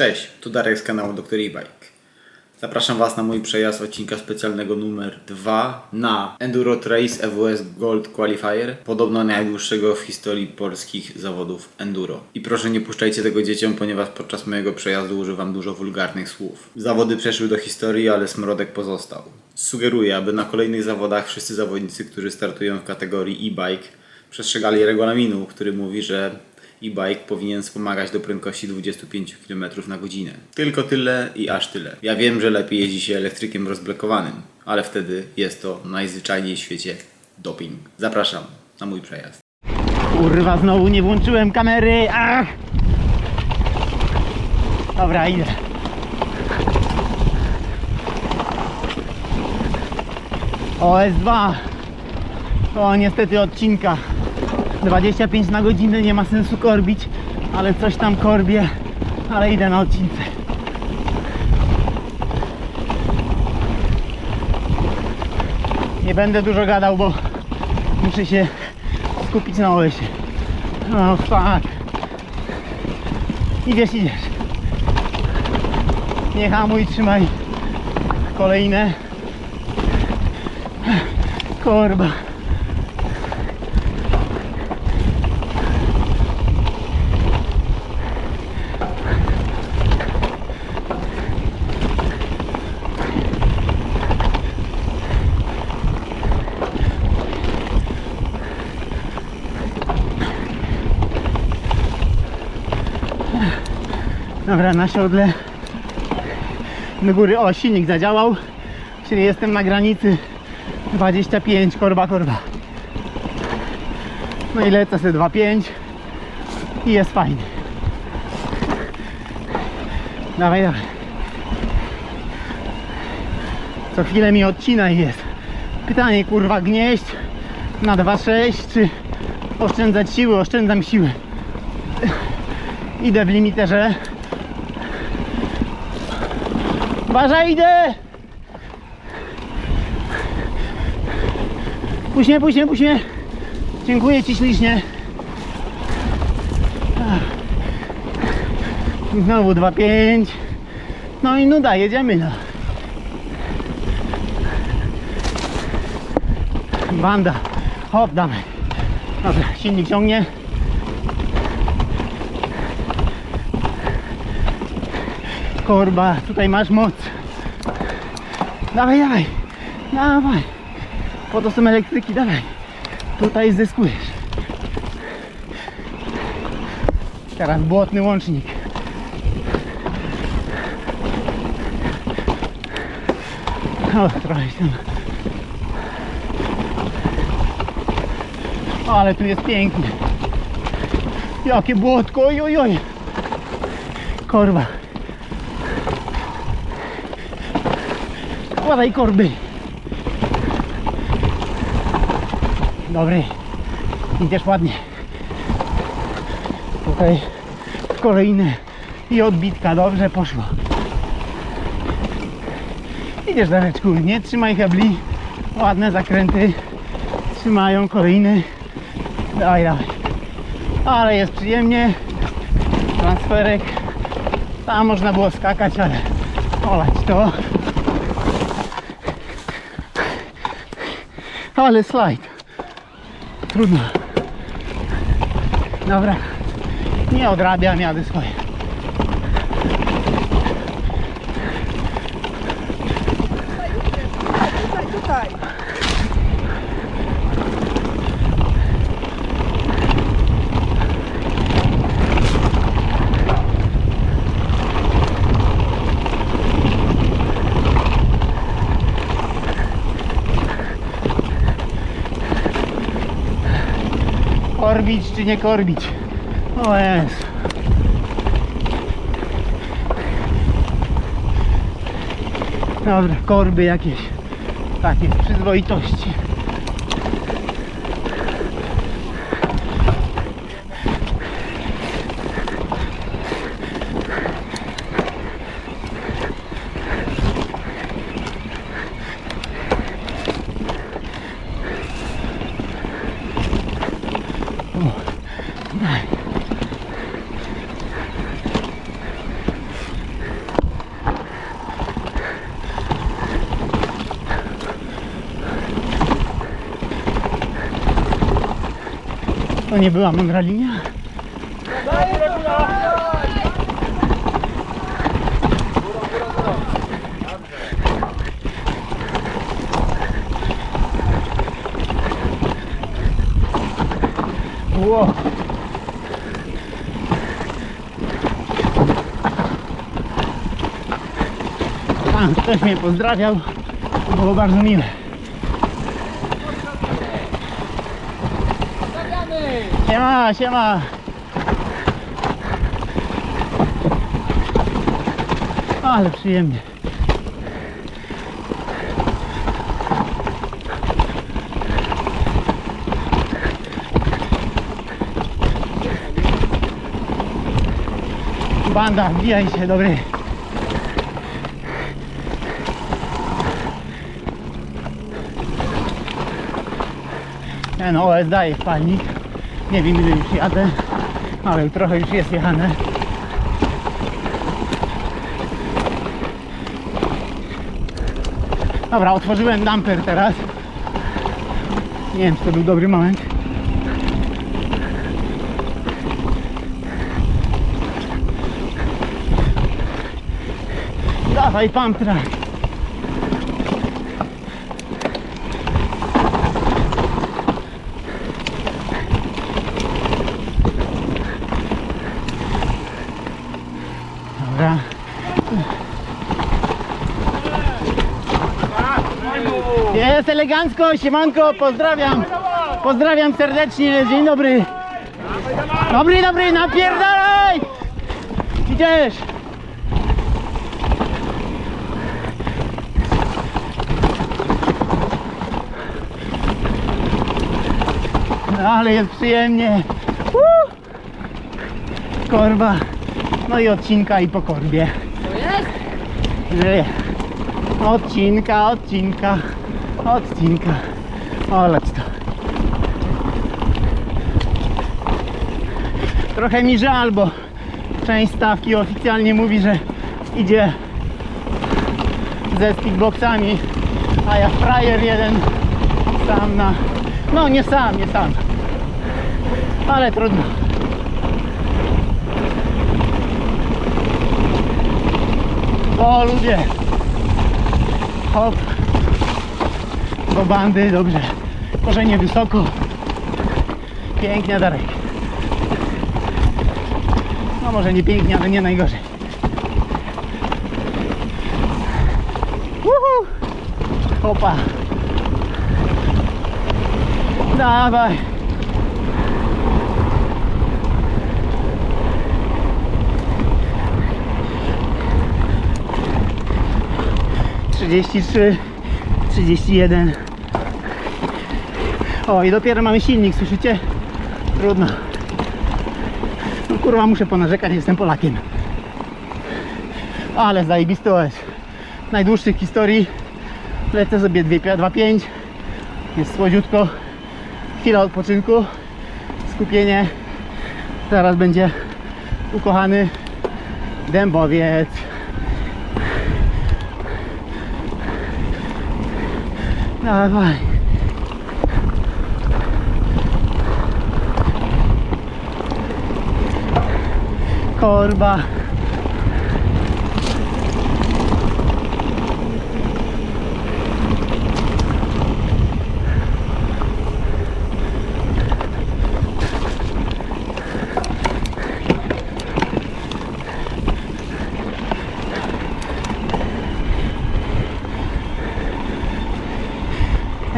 Cześć, tu Darek z kanału Dr. E-Bike. Zapraszam Was na mój przejazd odcinka specjalnego numer 2 na Enduro Trace EWS Gold Qualifier, podobno najdłuższego w historii polskich zawodów Enduro. I proszę nie puszczajcie tego dzieciom, ponieważ podczas mojego przejazdu używam dużo wulgarnych słów. Zawody przeszły do historii, ale smrodek pozostał. Sugeruję, aby na kolejnych zawodach wszyscy zawodnicy, którzy startują w kategorii e-bike, przestrzegali regulaminu, który mówi, że e-bike powinien wspomagać do prędkości 25 km na godzinę. Tylko tyle i aż tyle. Ja wiem, że lepiej jeździ się elektrykiem rozblokowanym, ale wtedy jest to najzwyczajniej w świecie doping. Zapraszam na mój przejazd. Kurwa, znowu nie włączyłem kamery. Ach! Dobra, idę. OS2. O, niestety odcinka. 25 na godzinę, nie ma sensu korbić, ale coś tam korbię, ale idę na odcince. Nie będę dużo gadał, bo muszę się skupić na OS-ie. No fuck. Idziesz, idziesz. Nie hamuj, trzymaj kolejne. Korba. Dobra, na siodle do góry. O, silnik zadziałał, czyli jestem na granicy 25, korba, korba. No i lecę sobie 2,5 i jest fajnie. Dawaj, dawaj. Co chwilę mi odcina i jest. Pytanie, kurwa, gnieść na 2,6 czy oszczędzać siły? Oszczędzam siły. Idę w limiterze. Uważaj, idę! Puść mnie, puść puść. Dziękuję Ci ślicznie. I Znowu 2,5. No i nuda, jedziemy no. Banda. Hop, damy. Dobra, silnik ciągnie. Korba, tutaj masz moc. Dawaj, dawaj, dawaj. Po to są elektryki, dawaj. Tutaj zyskujesz. Teraz błotny łącznik. O, trochę się. Ale tu jest pięknie. Jakie błotko, oj, oj, oj. Korba. Wkładaj korby. Dobry. Idziesz ładnie. Tutaj kolejne i odbitka. Dobrze poszło. Idziesz Dareczku, nie trzymaj hebli. Ładne zakręty. Trzymają kolejny. Dawaj, dawaj. Ale jest przyjemnie. Transferek. Tam można było skakać, ale olać to. Ale slajd. Trudno. Dobra. Nie odrabiam, jadę swoje. Tutaj, tutaj. Korbić czy nie korbić? O jest. Dobra, korby jakieś. Takie przyzwoitości. To nie była mądra linia. Wow. Pan ktoś mnie pozdrawiał. To było bardzo miłe. Siema, siema. Ale przyjemnie. Banda, wbijaj się, dobry. Ten OS daje wpalnik. Nie wiem ile już jadę, ale trochę już jest jechane. Dobra, otworzyłem damper teraz. Nie wiem, czy to był dobry moment. Dawaj, pump track. Dobra. Jest elegancko, siemanko, pozdrawiam. Pozdrawiam serdecznie, dzień dobry. Dobry, dobry, napierdalaj! Idziesz. No, ale jest przyjemnie. Korba. No i odcinka i po korbie. Żyje. Odcinka, odcinka, odcinka. Oleć to. Trochę mi żal, bo część stawki oficjalnie mówi, że idzie ze speedboxami, a ja frajer jeden sam na... No nie sam, nie sam. Ale trudno. O ludzie. Hop. Do bandy, dobrze. Korzenie wysoko. Pięknie Darek. No może nie pięknie, ale nie najgorzej. Uhu. Hopa. Dawaj. Trzydzieści trzy, trzydzieści jeden. O i dopiero mamy silnik, słyszycie? Trudno. No kurwa muszę ponarzekać, jestem Polakiem. Ale zajebisty OS. Najdłuższych historii. Lecę sobie 2.5. Jest słodziutko. Chwila odpoczynku. Skupienie. Zaraz będzie ukochany dębowiec. Dawaj. Korba.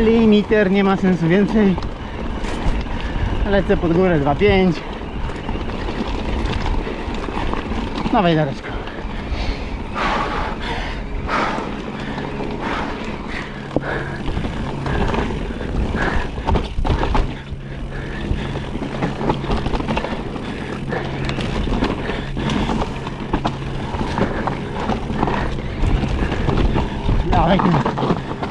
Limiter, nie ma sensu więcej. Lecę pod górę 2.5. Dawaj Dareczko.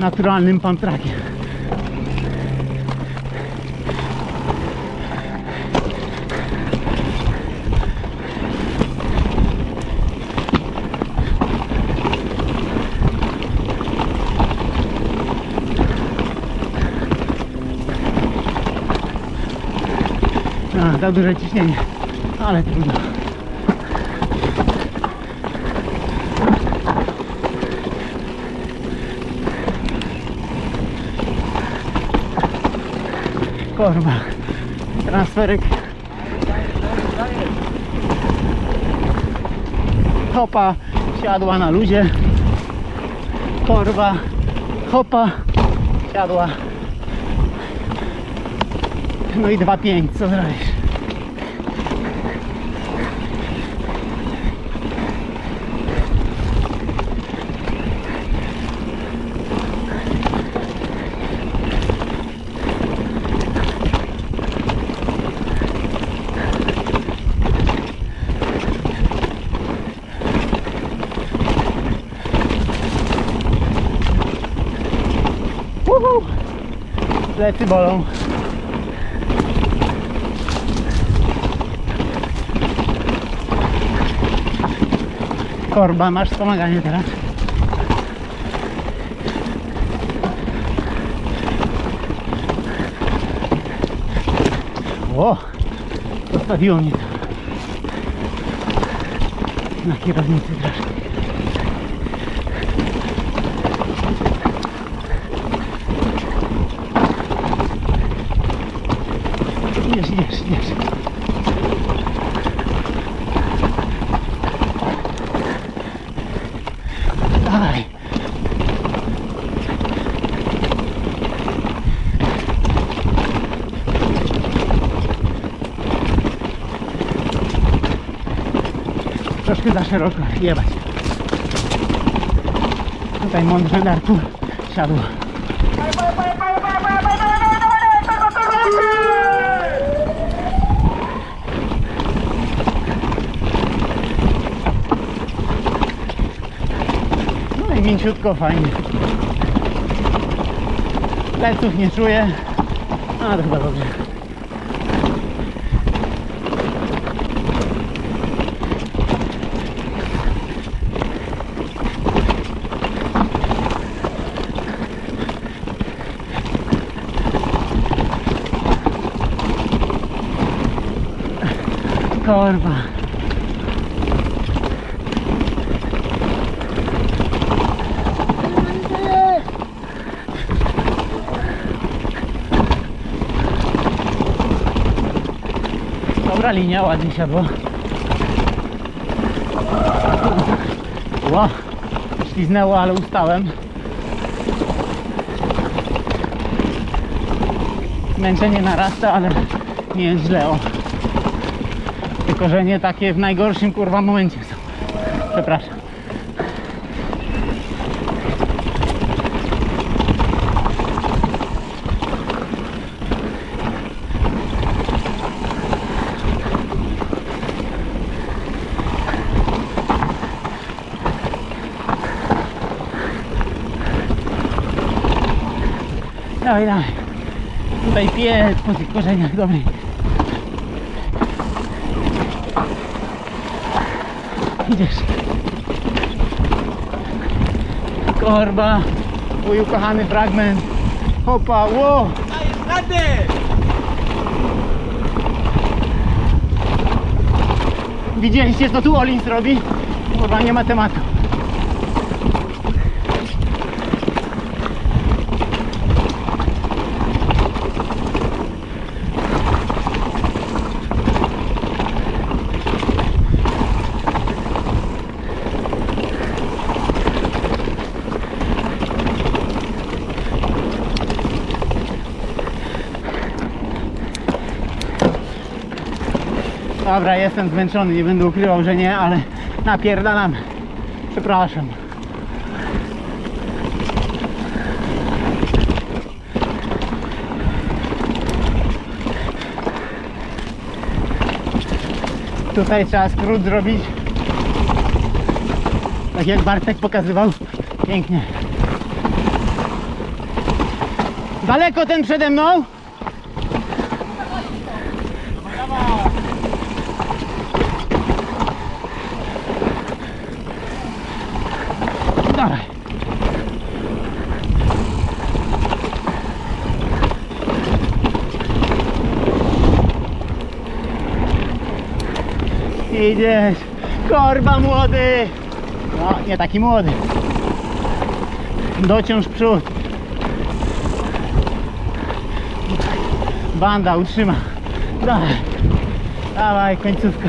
Naturalnym pantrakiem. Za duże ciśnienie, ale trudno. Korba. Transferek. Hopa siadła na luzie. Korba. Hopa siadła. No i 2,5, co zrobisz? Uhu! Bolą. Korba, masz wspomaganie teraz. O! Zostawiło mnie. Na kierownicy troszkę. Idziesz, idziesz, idziesz. Za szeroko, jebać. Tutaj mądrze nartu siadło. No mięciutko, fajnie. Pleców nie czuję. A to chyba dobrze. Korba. Dobra linia, ładnie siadło. Ła, śliznęło, ale ustałem. Zmęczenie narasta, ale nie jest źle. O. Tylko, że nie takie w najgorszym kurwa momencie są. Przepraszam. Dawaj, dawaj. Tutaj piec po tych korzeniach, dobry. Idziesz. Korba, mój ukochany fragment. Hopa, ło! Widzieliście co tu Olins robi? Kurwa nie ma tematu. Dobra, jestem zmęczony, nie będę ukrywał, że nie, ale napierdalam. Przepraszam. Tutaj trzeba skrót zrobić. Tak jak Bartek pokazywał. Pięknie. Daleko ten przede mną? Idziesz. Korba młody. No, nie taki młody. Dociąż przód. Banda utrzyma. Dawaj. Dawaj, końcówka.